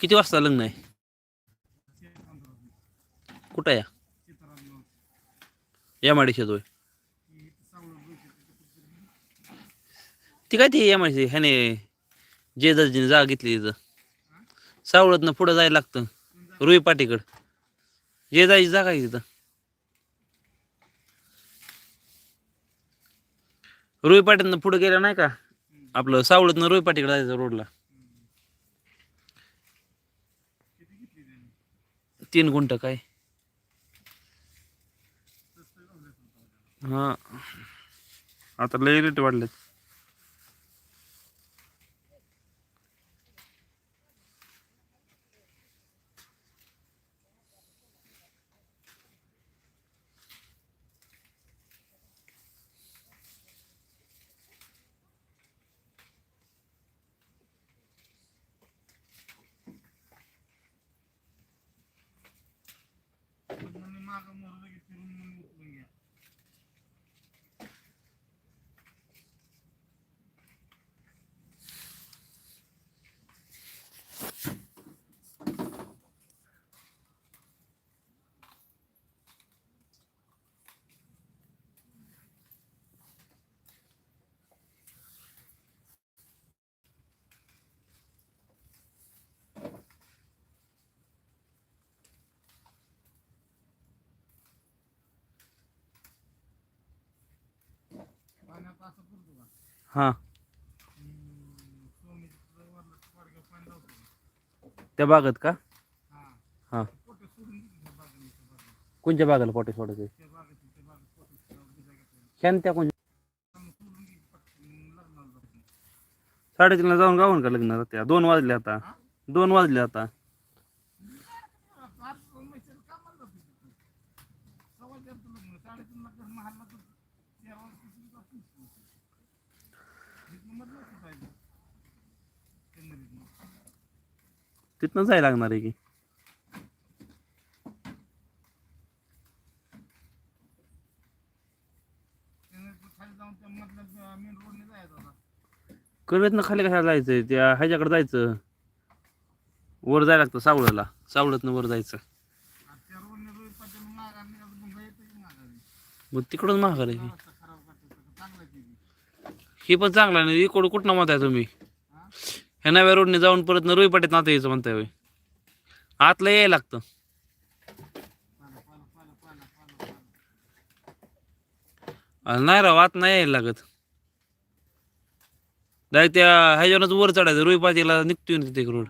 किती वाजता लग्न आहे? कुठं आहे या माडीशी होय ती काय ती या माडीशी ह्याने जे दर्जीने जागा घेतली तिथं. सावळतनं पुढं जायला लागतं. रुई पाटीकड. जे जायची जागा आहे तिथं. रुई पाटीतनं पुढं गेलं नाही का? आपलं सावळतनं रुई पाटीकडे जायचं रोडला. तीन गुंठ काय? हा. आता लय रेट वाढलेत. மாகமும் हां. त्या बागत का? हां. कोणत्या बागाला पोटे सोडायचे छान त्या कोणत्या? साडेतीनला जाऊन गावून का लग्न त्या दोन वाजले आता. दोन वाजले आता. तिथनं जायला लागणार आहे की? कळत खाली कशाला जायचंय? त्या ह्याच्याकडे जायचं. वर जायला लागतं सावळ्याला. सावळतनं वर जायचं. मग तिकडून महागार आहे हे पण चांगला आहे. इकडं कुठं म्हणताय तुम्ही? ह्या नव्या रोडने जाऊन परत न रोईपाटीत नातं यायचं म्हणताय होय. आतलं यायला लागतं. नाही राव आत नाही यायला लागत. डायरेक्ट त्या ह्याच्यावरच वर चढायचं. रोईपाटीला निघतोय ना तिथे एक रोड.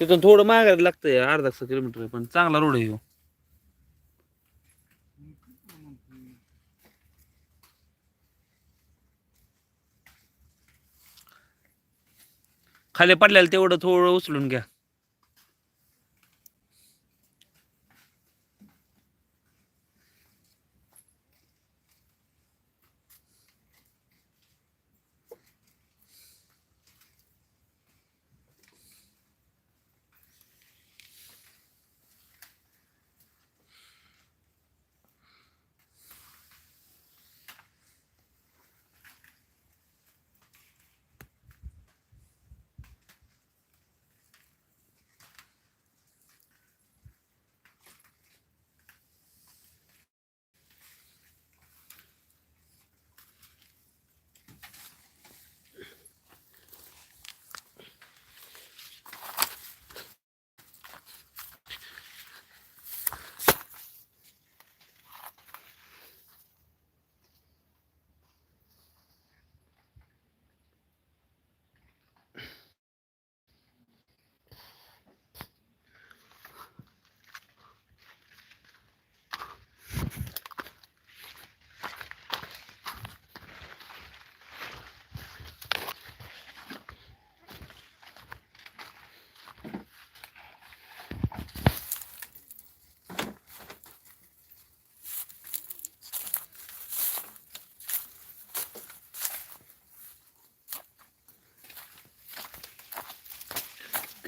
तिथून थोडं मागायला लागतंय अर्धा किलोमीटर पण चांगला रोड आहे हो ह्यो. खाली पडल्याला तेवढं थोडं उचलून घ्या.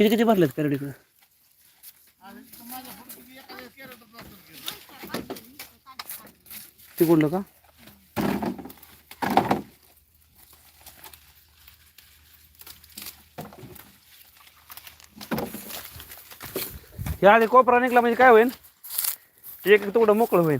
किती किती भरलेत करड इकडं तिकडलं का? या आधी कोपरा निघला म्हणजे काय होईल एक तुकडं मोकळं होईल